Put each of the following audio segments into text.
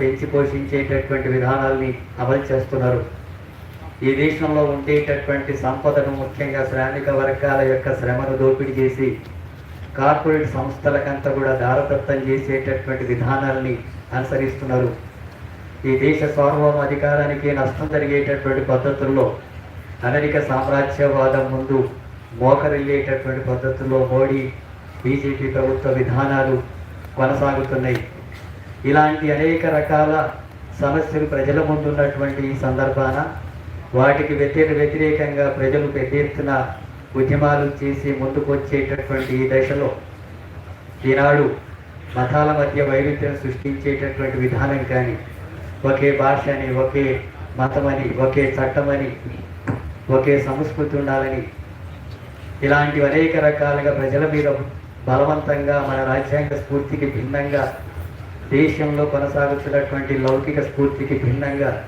పెంచి పోషించేటటువంటి విధానాల్ని అమలు చేస్తున్నారు. ఈ దేశంలో ఉండేటటువంటి సంపదను ముఖ్యంగా శ్రామిక వర్గాల యొక్క శ్రమను దోపిడీ చేసి కార్పొరేట్ సంస్థలకంతా కూడా దారదత్తం చేసేటటువంటి విధానాల్ని అనుసరిస్తున్నారు. ఈ దేశ సార్వభౌమ అధికారానికి నష్టం జరిగేటటువంటి పద్ధతుల్లో అమెరికా సామ్రాజ్యవాదం ముందు మోకరిల్లేటటువంటి పద్ధతుల్లో మోడీ బీజేపీ ప్రభుత్వ విధానాలు కొనసాగుతున్నాయి. ఇలాంటి అనేక రకాల సమస్యలు ప్రజల ముందు ఉన్నటువంటి ఈ సందర్భాన వాటికి వ్యతిరేక వ్యతిరేకంగా ప్రజలు పెద్ద ఎత్తున ఉద్యమాలు చేసి ముందుకు వచ్చేటటువంటి ఈ దశలో ఈనాడు మతాల మధ్య వైవిధ్యం సృష్టించేటటువంటి విధానం కానీ ఒకే భాష అని ఒకే మతమని ఒకే చట్టమని ఒకే సంస్కృతి ఉండాలని ఇలాంటి అనేక రకాలుగా ప్రజల మీద బలవంతంగా మన రాజ్యాంగ స్ఫూర్తికి భిన్నంగా దేశంలో కొనసాగుతున్నటువంటి లౌకిక స్ఫూర్తికి భిన్నంగా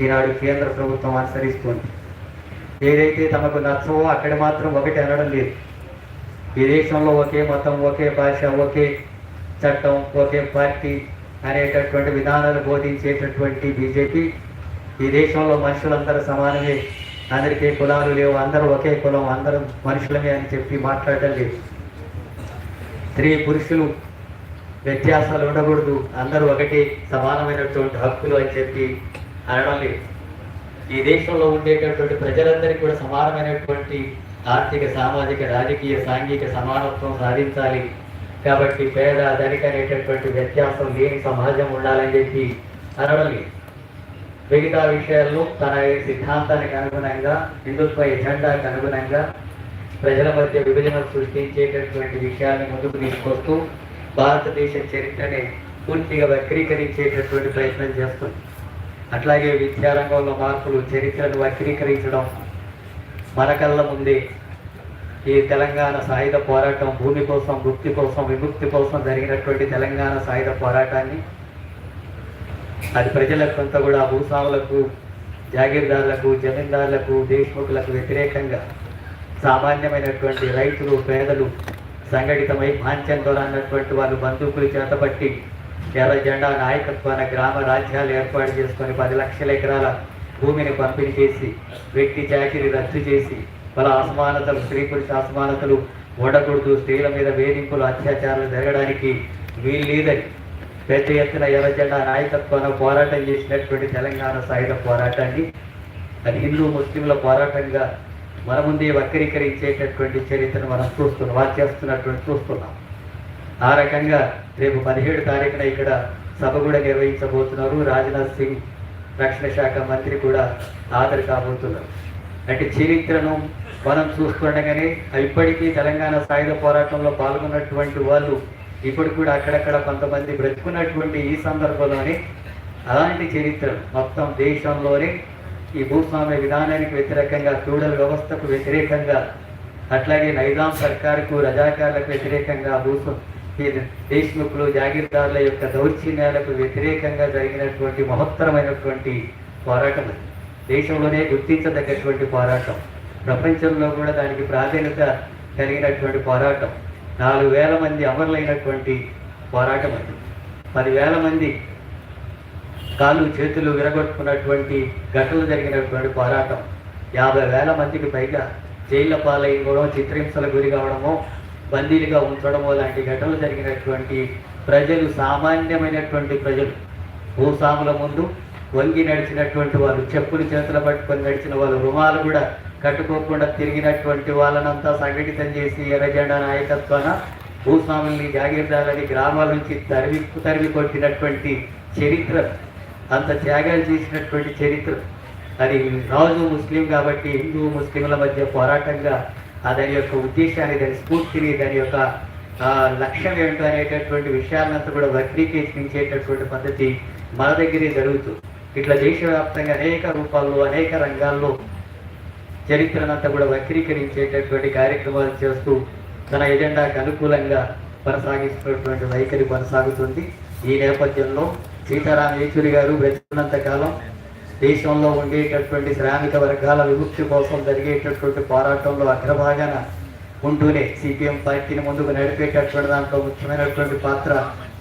ఈనాడు కేంద్ర ప్రభుత్వం అనుసరిస్తుంది ఏదైతే తమకు నచ్చవో అక్కడ మాత్రం ఒకటి అనడం లేదు. ఈ దేశంలో ఒకే మతం ఒకే భాష ఒకే చట్టం ఒకే పార్టీ అనేటటువంటి విధానాలు బోధించేటటువంటి బీజేపీ ఈ దేశంలో మనుషులందరూ సమానమే. అందరికీ కులాలు లేవు అందరూ ఒకే కులం అందరూ మనుషులమే అని చెప్పి మాట్లాడటం లేదు. స్త్రీ పురుషులు వ్యత్యాసాలు ఉండకూడదు. అందరూ ఒకటి సమానమైనటువంటి హక్కులు అని చెప్పి అనడం లేదు ఈ దేశంలో ఉండేటటువంటి ప్రజలందరికీ కూడా సమానమైనటువంటి ఆర్థిక సామాజిక రాజకీయ సాంఘిక సమానత్వం సాధించాలి. కాబట్టి పేద ధనిక అనేటటువంటి వ్యత్యాసం లేని సమాజం ఉండాలని చెప్పి అనడం లేదు మిగతా విషయాల్లో తన సిద్ధాంతానికి అనుగుణంగా హిందుత్వ ఎజెండాకి అనుగుణంగా ప్రజల మధ్య విభజన సృష్టించేటటువంటి విషయాన్ని ముందుకు తీసుకొస్తూ భారతదేశ చరిత్రని పూర్తిగా వక్రీకరించేటటువంటి ప్రయత్నం చేస్తుంది. అట్లాగే విద్యారంగంలో మార్పులు చరిత్రను వక్రీకరించడం మన కళ్ళ ముందే ఈ తెలంగాణ సాయుధ పోరాటం భూమి కోసం వృత్తి కోసం విముక్తి కోసం జరిగినటువంటి తెలంగాణ సాయుధ పోరాటాన్ని అది ప్రజలకు కొంత కూడా భూస్వాములకు జాగీర్దారులకు జమీందారులకు దేశముఖులకు వ్యతిరేకంగా సామాన్యమైనటువంటి రైతులు పేదలు సంఘటితమై భాంచం అన్నటువంటి వాళ్ళు బంధువులు చేతపట్టి ఎర్ర జెండా నాయకత్వాన గ్రామ రాజ్యాలు ఏర్పాటు చేసుకొని పది లక్షల ఎకరాల భూమిని పంపిణీ చేసి వ్యక్తి చాకిరి రద్దు చేసి వాళ్ళ అసమానతలు స్త్రీ పురుష అసమానతలు ఉండకూడదు స్త్రీల మీద వేధింపులు అత్యాచారాలు జరగడానికి వీల్లేదని పెద్ద ఎత్తున ఎర్రజెండా నాయకత్వాన పోరాటం చేసినటువంటి తెలంగాణ సాయుధ పోరాటాన్ని అది హిందూ ముస్లింల పోరాటంగా మన ముందే వక్రీకరించేటటువంటి చరిత్రను మనం చూస్తున్నాం వారు చేస్తున్నటువంటి చూస్తున్నాం. ఆ రకంగా రేపు పదిహేడు తారీఖున ఇక్కడ సభ కూడా నిర్వహించబోతున్నారు. రాజ్నాథ్ సింగ్ రక్షణ శాఖ మంత్రి కూడా హాజరు కాబోతున్నారు. అంటే చరిత్రను మనం చూస్తుండగానే ఇప్పటికీ తెలంగాణ సాయుధ పోరాటంలో పాల్గొన్నటువంటి వాళ్ళు ఇప్పుడు కూడా అక్కడక్కడ కొంతమంది బ్రతుకున్నటువంటి ఈ సందర్భంలోనే అలాంటి చరిత్ర మొత్తం దేశంలోనే ఈ భూస్వామ్య విధానానికి వ్యతిరేకంగా ఫ్యూడల్ వ్యవస్థకు వ్యతిరేకంగా అట్లాగే నైజాం సర్కారుకు రజాకారులకు వ్యతిరేకంగా భూస్వ ఈ దేశ్ముఖులు జాగీర్దారుల యొక్క దౌర్జన్యాలకు వ్యతిరేకంగా జరిగినటువంటి మహత్తరమైనటువంటి పోరాటం అది. దేశంలోనే గుర్తించదగ్గటువంటి పోరాటం. ప్రపంచంలో కూడా దానికి ప్రాధాన్యత కలిగినటువంటి పోరాటం. నాలుగు వేల మంది అమరులైనటువంటి పోరాటం అది. పదివేల మంది కాళ్ళు చేతులు విరగొట్టుకున్నటువంటి ఘటనలు జరిగినటువంటి పోరాటం. యాభై వేల మందికి పైగా జైళ్ళ పాలైపోవడం చిత్రహింసలకు గురి కావడమో బందీలుగా ఉంచడము లాంటి ఘటనలు జరిగినటువంటి ప్రజలు సామాన్యమైనటువంటి ప్రజలు. భూస్వాముల ముందు వంగి నడిచినటువంటి వాళ్ళు చెప్పులు చేతులు పట్టుకొని నడిచిన వాళ్ళు రుమాలు కూడా కట్టుకోకుండా తిరిగినటువంటి వాళ్ళనంతా సంఘటితం చేసి ఎర్రజెండా నాయకత్వాన భూస్వాముల్ని జాగీర్దారులని గ్రామాల నుంచి తరివి తరివి కొట్టినటువంటి చరిత్ర అంత త్యాగాలు చేసినటువంటి చరిత్ర. అది రాజు ముస్లిం కాబట్టి హిందూ ముస్లింల మధ్య పోరాటంగా దాని యొక్క ఉద్దేశాన్ని దాని స్ఫూర్తిని దాని యొక్క లక్ష్యం ఏమిటో అనేటటువంటి విషయాలంతా కూడా వక్రీకరించేటటువంటి పద్ధతి మన దగ్గరే జరుగుతుంది ఇట్లా దేశవ్యాప్తంగా అనేక రూపాల్లో అనేక రంగాల్లో చరిత్రనంతా కూడా వక్రీకరించేటటువంటి కార్యక్రమాలు చేస్తూ తన ఎజెండాకు అనుకూలంగా కొనసాగిస్తున్నటువంటి వైఖరి కొనసాగుతుంది. ఈ నేపథ్యంలో సీతారాం యేచూరి గారు బ్రతికినంత కాలం దేశంలో ఉండేటటువంటి శ్రామిక వర్గాల విముక్తి కోసం జరిగేటటువంటి పోరాటంలో అగ్రభాగాన ఉంటూనే సిపిఎం పార్టీని ముందుకు నడిపేటటువంటి దాంట్లో ముఖ్యమైనటువంటి పాత్ర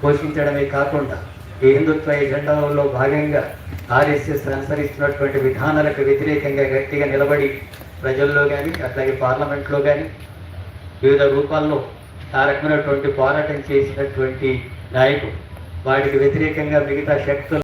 పోషించడమే కాకుండా ఈ హిందుత్వ ఎజెండాలలో భాగంగా ఆర్ఎస్ఎస్ అనుసరిస్తున్నటువంటి విధానాలకు వ్యతిరేకంగా గట్టిగా నిలబడి ప్రజల్లో కానీ అట్లాగే పార్లమెంట్లో కానీ వివిధ రూపాల్లో ఆ రకమైనటువంటి పోరాటం చేసినటువంటి నాయకుడు వాటికి వ్యతిరేకంగా మిగతా శక్తులు